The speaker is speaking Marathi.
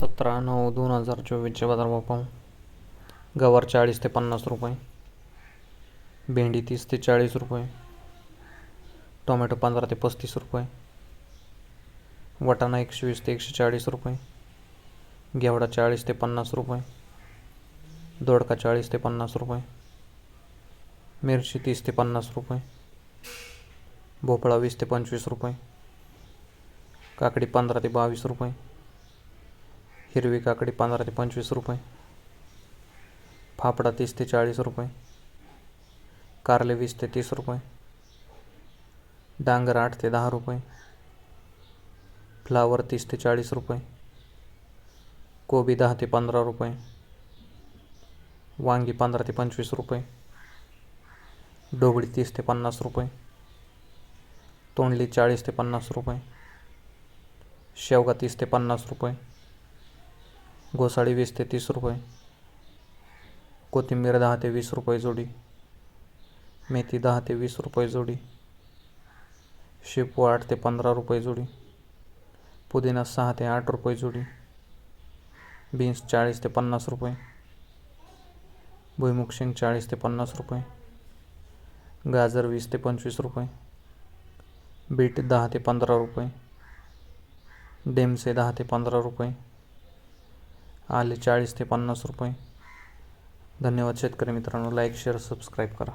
सतरा नऊ दोन हजार चोवीसचे बाजारभाव पाहू. गवार चाळीस ते पन्नास रुपये. भेंडी तीस ते चाळीस रुपये. टोमॅटो पंधरा ते पस्तीस रुपये. वाटाणा एकशे वीस ते एकशे चाळीस रुपये. घेवडा चाळीस ते पन्नास रुपये. दोडका चाळीस ते पन्नास रुपये. मिरची तीस ते पन्नास रुपये. भोपळा वीस ते पंचवीस रुपये. काकडी पंधरा ते बावीस रुपये. हिरवी काकडी पंधरा ते पंचवीस रुपये. फाफडा तीस चाळीस रुपये. कारले वीस ते तीस रुपये. डांगर आठ ते दहा रुपये. फ्लावर तीस चाळीस रुपये. कोबी दहा ते रुपये. वांगी पंधरा ते पंचवीस रुपये. ढोबळी तीस ते पन्नास रुपये. तोंडली चाळीस ते पन्नास रुपये. शेवगा तीस ते पन्नास रुपये. घोसाळी वीस ते तीस रुपये. कोथिंबीर दहा ते वीस रुपये जोडी. मेथी दहा ते वीस रुपये जोडी. शेपू आठ ते पंधरा रुपये जोडी. पुदिना सहा ते आठ रुपये जोडी. बीन्स चाळीस ते पन्नास रुपये. भुईमुग शेंग चाळीस ते पन्नास रुपये. गाजर वीस ते पंचवीस रुपये. बीट दहा ते पंधरा रुपये. डेमसे दहा ते पंधरा रुपये. आले चाळीस ते पन्नास रुपये. धन्यवाद शेतकरी मित्रांनो. लाईक शेअर सबस्क्राईब करा.